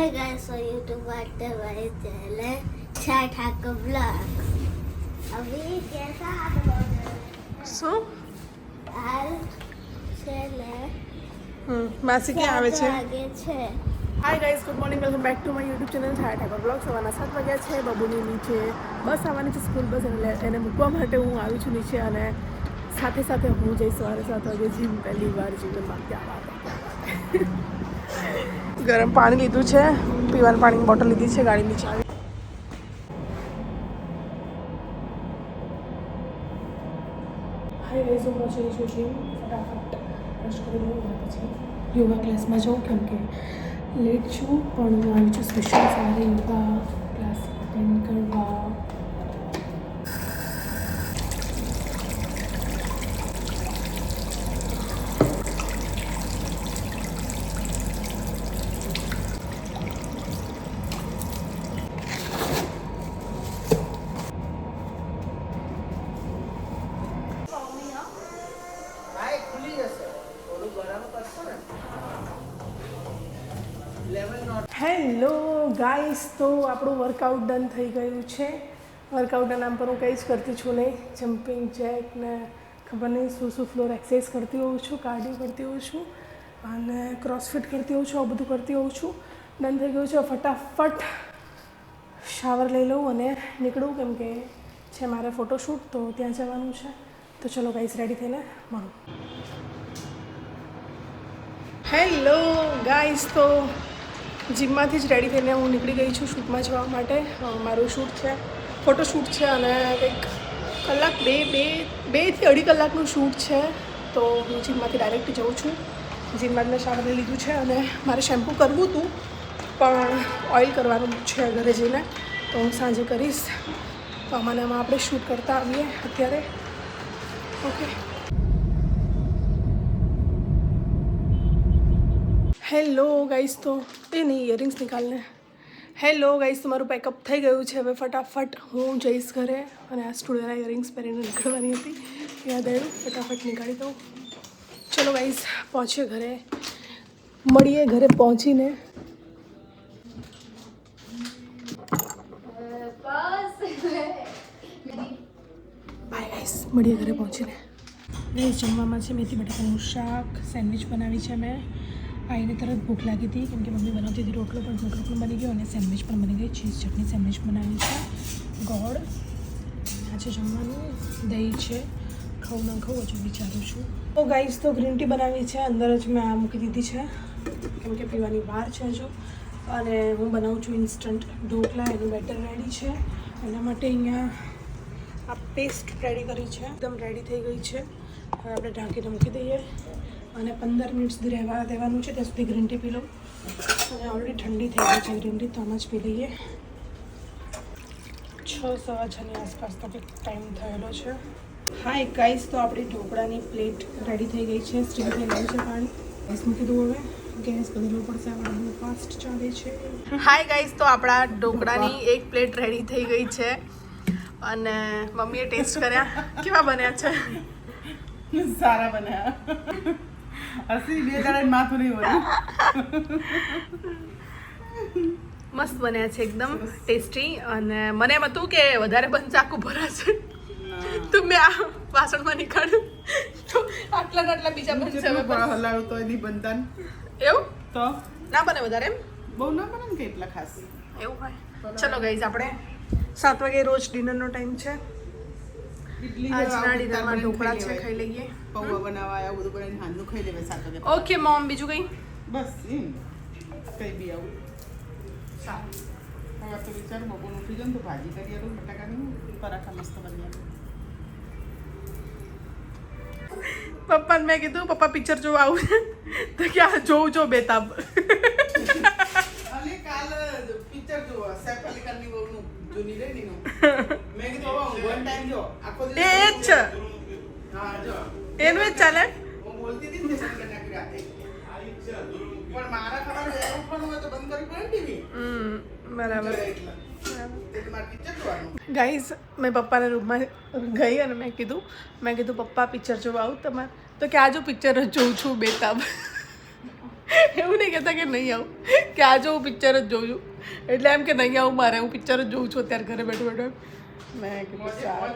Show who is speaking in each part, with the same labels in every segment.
Speaker 1: Hi guys, so YouTube वाटते वाले चले छह ठाक ब्लॉग अभी कैसा हाथ बोल
Speaker 2: શું
Speaker 1: હાલ છેલે
Speaker 2: હમ માસી ક્યાં આવે છે
Speaker 1: આગે છે
Speaker 2: hi guys good morning welcome back to my YouTube channel Chhaya Thakor blog સવારના સાત વાગ્યા છે બબુની નીચે બસ આવવાની છે સ્કૂલ બસ એટલે એને મૂકવા માટે હું આવી છું નીચે અને સાથે સાથે હું જઈશ સવારે સાત વાગે જીમ પહેલી વાર જીવનમાં ત્યાં ગરમ પાણી લીધું છે. પીવાનું પાણીની બોટલ લીધી છે, ગાડી નીચે આવી. હાય ગાઈઝ હું પહોંચી રહી છું. જીમ કરી યોગા ક્લાસમાં જાઉં, કેમ કે લેટ છું, પણ હું આવી છું સ્પેશિયલ સવારે યોગા ક્લાસ અટેન્ડ કરવા
Speaker 3: હા એ ખુલી જશે થોડું ગરમ કરશો ને લેવલ નોટ
Speaker 2: હેલો ગાઈસ, તો આપણું વર્કઆઉટ ડન થઈ ગયું છે. વર્કઆઉટના નામ પર હું કંઈ જ કરતી છું નહીં. જમ્પિંગ જેક ને ખબર નહીં શું શું ફ્લોર એક્સરસાઇઝ કરતી હોઉં છું કાર્ડિયો કરતી હોઉં છું, અને ક્રોસફિટ કરતી હોઉં છું આ બધું કરતી હોઉં છું. ડન થઈ ગયું છે ફટાફટ શાવર લઈ લઉં અને નીકળું, કેમ કે છે મારે ફોટોશૂટ તો ત્યાં જવાનું છે. તો ચલો ગાઈસ રેડી થઈને મળું. હેલો ગાઈસ તો જીમમાંથી જ રેડી થઈને હું નીકળી ગઈ છું શૂટમાં જવા માટે. મારું શૂટ છે ફોટોશૂટ છે અને કંઈક કલાક, બે બે બેથી અઢી કલાકનું શૂટ છે. તો હું જીમમાંથી ડાયરેક્ટ જઉં છું. જીમમાં મેં શાવર લીધું છે અને મારે શેમ્પૂ કરવું હતું, પણ ઓઇલ કરવાનું છે ઘરે જઈને. તો હું સાંજે કરીશ. તો આમાં આપણે શૂટ કરતા આવીએ અત્યારે. ઓકે હેલો ગાઈસ, તો એ નહીં ઇયરિંગ્સ નિકાલને. હેલો ગાઈસ, તમારું પેકઅપ થઈ ગયું છે હવે ફટાફટ. હું જઈશ ઘરે અને આ સ્ટુડિયોના ઇયરિંગ્સ પહેરીને નીકળવાની હતી. યાદ આવ્યું? ફટાફટ નીકાળી દઉં. ચલો ગાઈસ, પહોંચીએ ઘરે. મળીએ ઘરે પહોંચીને. બાય ગાઈસ મળીએ ઘરે પહોંચીને. ગાઈસ, જમવામાં છે મેથી બટાકાનું શાક, સેન્ડવિચ બનાવી છે મેં આવીને તરત ભૂખ લાગી હતી કેમ કે મમ્મી બનાવતી હતી રોટલો, પણ રોટલો પણ બની ગયો અને સેન્ડવિચ પણ બની ગઈ. ચીઝ ચટણી, સેન્ડવિચ બનાવી છે. ગોળ. આ છે જમવાનું. દહીં છે. ખાવું ના ખાવું હજુ વિચારું છું. તો ગાઈસ તો ગ્રીન ટી બનાવી છે. અંદર જ મેં આ મૂકી દીધી છે. કેમ કે પીવાની વાર છે હજુ. અને હું બનાવું છું ઇન્સ્ટન્ટ ઢોકળા, એનું બેટર રેડી છે. એના માટે અહીંયા આ પેસ્ટ રેડી કરી છે. એકદમ રેડી થઈ ગઈ છે. હવે આપણે ઢાંકીને મૂકી દઈએ. અને પંદર મિનિટ સુધી રહેવા દેવાનું છે ત્યાં સુધી ગ્રીન ટી પી લો. અને ઓલરેડી ઠંડી થઈ ગઈ છે ગ્રીન ટી તો આમ જ પી લઈએ. છ સવા છની આસપાસનો કંઈક ટાઈમ થયેલો છે. હાય ગાઈસ તો આપણી ઢોકળાની પ્લેટ રેડી થઈ ગઈ છે. સ્ટીમ થઈ ગયું છે પાણી. ગેસ મૂકી દઉં હવે. ગેસ બદલવો પડશે આપણે બહુ ફાસ્ટ ચાલે છે. હાય ગાઈસ તો આપણા ઢોકળાની એક પ્લેટ રેડી થઈ ગઈ છે. અને મમ્મીએ ટેસ્ટ કર્યા. કેવા બન્યા છે?
Speaker 3: સારા બન્યા. હસી બે દાડા માથું નહીં હોય
Speaker 2: મસ્ત બન્યા છે એકદમ ટેસ્ટી અને મને એમ હતું કે વધારે પણ ચાકુ ભરાશે. તો મેં આ વાસણમાં નીકાળ્યું. તો આટલા આટલા બીજા બનશે
Speaker 3: હલાવ્યું તો એની બનતા
Speaker 2: એવું?
Speaker 3: તો?
Speaker 2: ના બને વધારે એમ?
Speaker 3: બહુ ના બને ને કે એટલા ખાસ?
Speaker 2: એવું હોય. ચલો ગઈઝ આપણે સાત વાગે રોજ ડિનરનો ટાઈમ છે. આજના
Speaker 3: જેવા
Speaker 2: ડિનરમાં
Speaker 3: બનાવીને
Speaker 2: ઢોકળા છે
Speaker 3: લેવાય.
Speaker 2: ખાઈ લઈએ
Speaker 3: પૌવા બનાવવા આવું બધું બનાવીને હાંજનું ખાઈ લેવાય સાત વાગે
Speaker 2: ઓકે મોમ બીજું કંઈ
Speaker 3: બસ એમ કઈ બી આવું હવે તો વિચાર બપોર ઉઠી જાઉં તો ભાજી કરી આલું બટાકાની પરાઠા મસ્ત બની આલું
Speaker 2: પપ્પાને મેં કીધું પપ્પા પિક્ચર જોવા આવું છે તો કે આ જોઉં જો બેતાબ
Speaker 3: અને કાલ પિક્ચર જુઓ સૈફ અલી ખાનની વહુનું જૂની રે નીનું મેં કીધું હવે વન ટાઈમ જો આખો
Speaker 2: એ જ છે
Speaker 3: હા જો
Speaker 2: એનું જ ચાલે
Speaker 3: હું બોલતી હતી ને તે સંગે નાખી રાતે પણ મારા ખબર વહેલું ઉઠવાનું હોય તો બંધ કરવી પડે ને ટીવી
Speaker 2: હમ બરાબર
Speaker 3: એટલે એટલે મારે પિક્ચર જોવાનું
Speaker 2: ગાઈઝ મેં પપ્પાના રૂમમાં ગઈ અને મેં કીધું મેં કીધું પપ્પા પિક્ચર જોવા આવું તમારે તો કે આજુ પિક્ચર જ જોઉં છું બેતાબ એવું નહીં કહેતા કે નહીં આવું કે આજે હું પિક્ચર જ જોઉં છું એટલે એમ કે નહીં આવું મારે હું પિક્ચર જ જોઉં છું અત્યારે ઘરે બેઠો બેઠો. મેં કીધું સારું.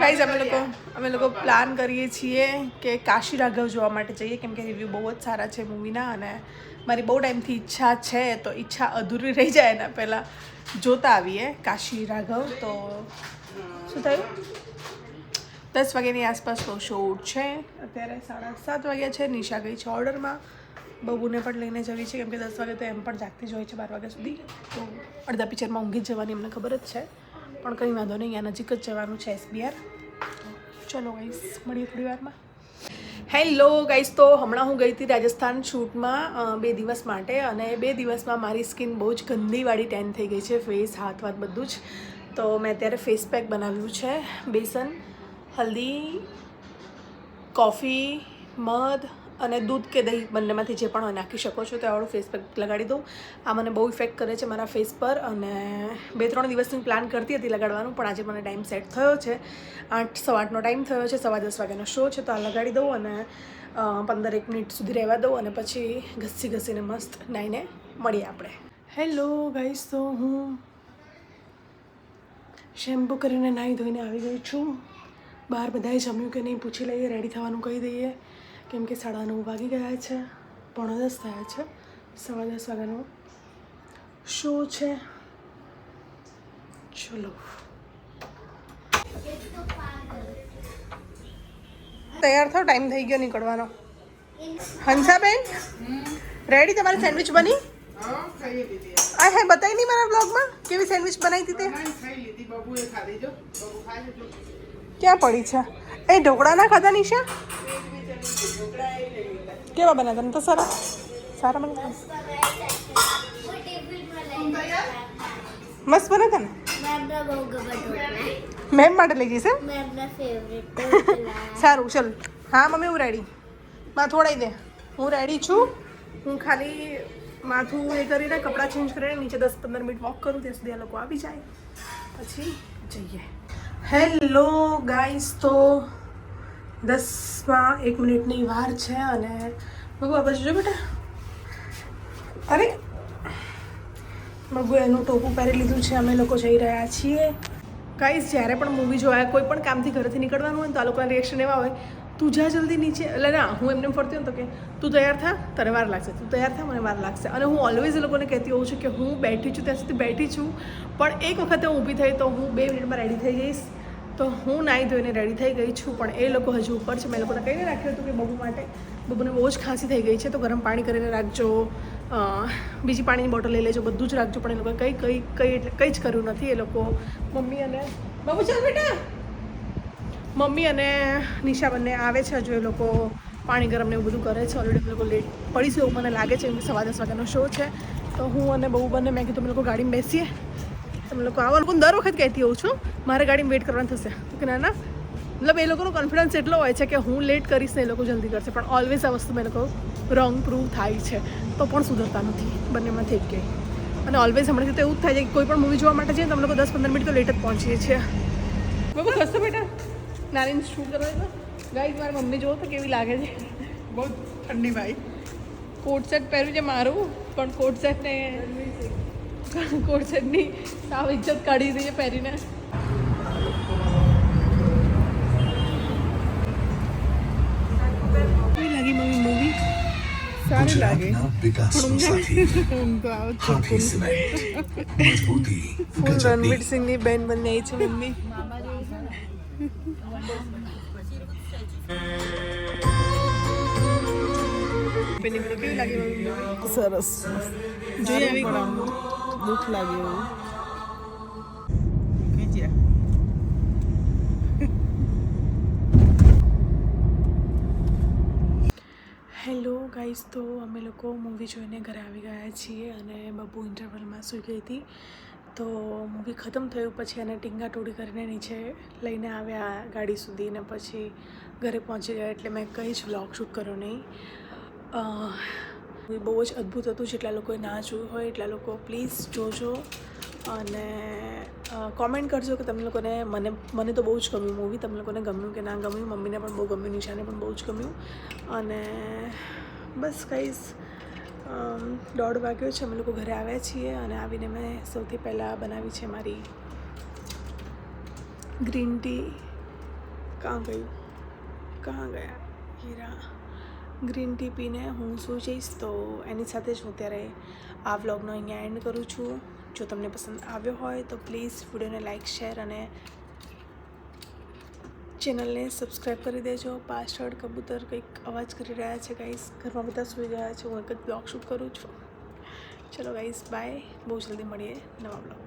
Speaker 2: ગાઈઝ અમે લોકો અમે લોકો પ્લાન કરીએ છીએ કે કાશી રાઘવ જોવા માટે જઈએ કેમ કે રિવ્યૂ બહુ જ સારા છે મૂવીના અને મારી બહુ ટાઈમથી ઈચ્છા છે તો ઈચ્છા અધૂરી રહી જાય એના પહેલાં જોતા આવીએ કાશી રાઘવ તો શું થયું? દસ વાગ્યાની આસપાસનો શો છે. અત્યારે સાડા સાત વાગ્યા છે નિશા ગઈ છે ઓર્ડરમાં બબુને પણ લઈને જવી છે, કેમ કે દસ વાગે તો એમ પણ જાગતી જ હોય છે બાર વાગ્યા સુધી. તો અડધા પિક્ચરમાં ઊંઘી જ જવાની અમને ખબર જ છે. પણ કંઈ વાંધો નહીં, અહીંયા નજીક જ જવાનું છે એસબીઆર. ચલો ગાઈસ મળીએ થોડી વારમાં. હેલો ગાઈસ તો હમણાં હું ગઈ હતી રાજસ્થાન શૂટમાં બે દિવસ માટે, અને બે દિવસમાં મારી સ્કિન બહુ જ ગંદીવાળી ટેન થઈ ગઈ છે ફેસ હાથ, વાત બધું જ. તો મેં અત્યારે ફેસ પેક બનાવ્યું છે, બેસન, હલ્દી કોફી મધ અને દૂધ કે દહીં બંનેમાંથી જે પણ હોય નાખી શકો છો, તો આવડું ફેસ પેક લગાડી દઉં. આ મને બહુ ઇફેક્ટ કરે છે મારા ફેસ પર અને બે ત્રણ દિવસથી પ્લાન કરતી હતી લગાડવાનું, પણ આજે મને ટાઈમ સેટ થયો છે. આઠ, સવા આઠનો ટાઈમ થયો છે, સવા દસ વાગ્યાનો શો છે, તો આ લગાડી દઉં અને પંદર એક મિનિટ સુધી રહેવા દઉં અને પછી ઘસી ઘસીને મસ્ત નાઈને મળીએ આપણે. હેલો ગાઈસ તો હું શેમ્પૂ કરીને નાહી ધોઈને આવી ગઈ છું. બહાર બધાએ જમ્યું કે નહીં પૂછી લઈએ રેડી થવાનું કહી દઈએ. કેમ કે સાડા નવ વાગી ગયા છે, પોણા દસ થયા છે, સવા દસ વાગ્યાનો શો છે. ચલો. તૈયાર થાવ ટાઈમ થઈ ગયો નીકળવાનો. હંસાબેન રેડી તમારી સેન્ડવિચ બની? આ હે બતાવી નહીં મારા બ્લોગમાં કેવી સેન્ડવિચ બનાવી હતી તે? ક્યાં પડી છે? એ ઢોકળા ના ખાધા નિશા કેવા બન્યા તને તો સારા? સારા બન્યા મસ્ત બને તને? મેમ માટે લઈ જઈશ સારું, ચલ. હા, મમ્મી, હું રેડી માથું થોડાઈ દે. હું રેડી છું. હું ખાલી માથું એ કરીને કપડાં ચેન્જ કરીને નીચે દસ પંદર મિનિટ વોક કરું, ત્યાં સુધી આ લોકો આવી જાય. પછી જઈએ. હેલો ગાઈસ તો દસમાં એક મિનિટની વાર છે અને બબુ આ બાજુ જો બેટા. અરે બબુ એનું ટોપું પહેરી લીધું છે, અમે લોકો જઈ રહ્યા છીએ. ગાઈસ જ્યારે પણ મૂવી જોયા કોઈ પણ કામથી ઘરેથી નીકળવાનું હોય તો આ લોકોના રિએક્શન એવા હોય, તું જા જલ્દી નીચે. એટલે ના, હું એમને ફરતી હોઉં તો કે, તું તૈયાર થા, તને વાર લાગશે. તું તૈયાર થા, મને વાર લાગશે. અને હું ઓલવેઝ એ લોકોને કહેતી હોઉં છું કે હું બેઠી છું, ત્યાં સુધી બેઠી છું. પણ એક વખતે ઊભી થઈ તો હું બે મિનિટમાં રેડી થઈ જઈશ. તો હું નાહી ધોઈને રેડી થઈ ગઈ છું, પણ એ લોકો હજુ ઉપર છે. મેં લોકોને કહીને રાખ્યું હતું કે બબુ માટે બબુને બહુ જ ખાંસી થઈ ગઈ છે. તો ગરમ પાણી કરીને રાખજો. બીજી પાણીની બોટલ લઈ લેજો, બધું જ રાખજો. પણ એ લોકોએ કંઈ કંઈ કંઈ એટલે કંઈ જ કર્યું નથી. એ લોકો મમ્મી અને બબુ ચાલ બેટા. મમ્મી અને નિશા બંને આવે છે હજુ એ લોકો પાણી ગરમ ને એવું બધું કરે છે. ઓલરેડી લોકો લેટ પડીશું એવું મને લાગે છે. એમ સવા દસ વાગ્યાનો શો છે. તો હું અને બહુ બંને, મેં કીધું અમે લોકો ગાડીમાં બેસીએ. તમે લોકો આવો. હું દર વખત કહેતી હોઉં છું મારે ગાડીમાં વેટ કરવાનું થશે. તો કે ના ના મતલબ એ લોકોનો કોન્ફિડન્સ એટલો હોય છે કે હું લેટ કરીશ ને એ લોકો જલ્દી કરશે. પણ ઓલવેઝ આ વસ્તુ મેં લોકો રોંગ પ્રૂવ થાય છે. તો પણ સુધરતા નથી. બંનેમાંથી થઈ ગઈ અને ઓલવેઝ હમણાંથી તો એવું જ થાય છે કે કોઈ પણ મૂવી જોવા માટે જઈએ તો અમે લોકો દસ પંદર મિનિટ તો લેટ જ પહોંચીએ છીએ. બાબુ ખસો બેટા. નાની શૂટ કરવા ગાઈ ગાઈઝ મારી મમ્મી જોવો તો કેવી લાગે છે.
Speaker 3: બહુ ઠંડી ભાઈ.
Speaker 2: કોટ સેટ પહેર્યું છે મારું પણ કોટ સેટને કોટ સેટની સાવ ઇજ્જત કાઢી દઈએ પહેરીને. લાગી મમ્મી મૂવી
Speaker 3: સારી લાગે.
Speaker 2: ફૂલ રણવીર સિંહની બેન બની આવી છે મમ્મી.
Speaker 3: સરસ. જોઈએ દુઃખ લાગે એવું
Speaker 2: હેલો ગાઈઝ તો અમે લોકો મૂવી જોઈને ઘરે આવી ગયા છીએ અને બબુ ઇન્ટરવલમાં સૂઈ ગઈ હતી. તો મૂવી ખતમ થયું પછી એને ટીંગા તોડી કરીને નીચે લઈને આવ્યા ગાડી સુધી ને પછી ઘરે પહોંચી ગયા એટલે મેં કંઈ જ વ્લોગ શૂટ કર્યો નહીં. બહુ જ અદ્ભુત હતું. જેટલા લોકોએ ના જોયું હોય, એટલા લોકો પ્લીઝ જોજો અને કોમેન્ટ કરજો કે તમે લોકોને મને મને તો બહુ જ ગમ્યું મૂવી તમને લોકોને ગમ્યું કે ના ગમ્યું? મમ્મીને પણ બહુ ગમ્યું, નિશાને પણ બહુ જ ગમ્યું. અને બસ કહીશ દોઢ વાગ્યો છે. અમે લોકો ઘરે આવ્યા છીએ અને આવીને મેં સૌથી પહેલાં બનાવી છે મારી ગ્રીન ટી કાં ગયું? કાં ગયા? હીરા. ગ્રીન ટી પીને હું સૂઈ જઈશ તો એની સાથે જ હું ત્યારે આ વ્લોગનો અહીંયા એન્ડ કરું છું. જો તમને પસંદ આવ્યો હોય તો પ્લીઝ વિડીયોને લાઇક શેર અને ચેનલને સબસ્ક્રાઈબ કરી દેજો. પાછળ કબૂતર કંઈક અવાજ કરી રહ્યા છે ગાઈસ ઘરમાં બધા સૂઈ ગયા છે. હું એક જ બ્લોગ શૂટ કરું છું. ચલો ગાઈસ બાય બહુ જલ્દી મળીએ નવા બ્લોગ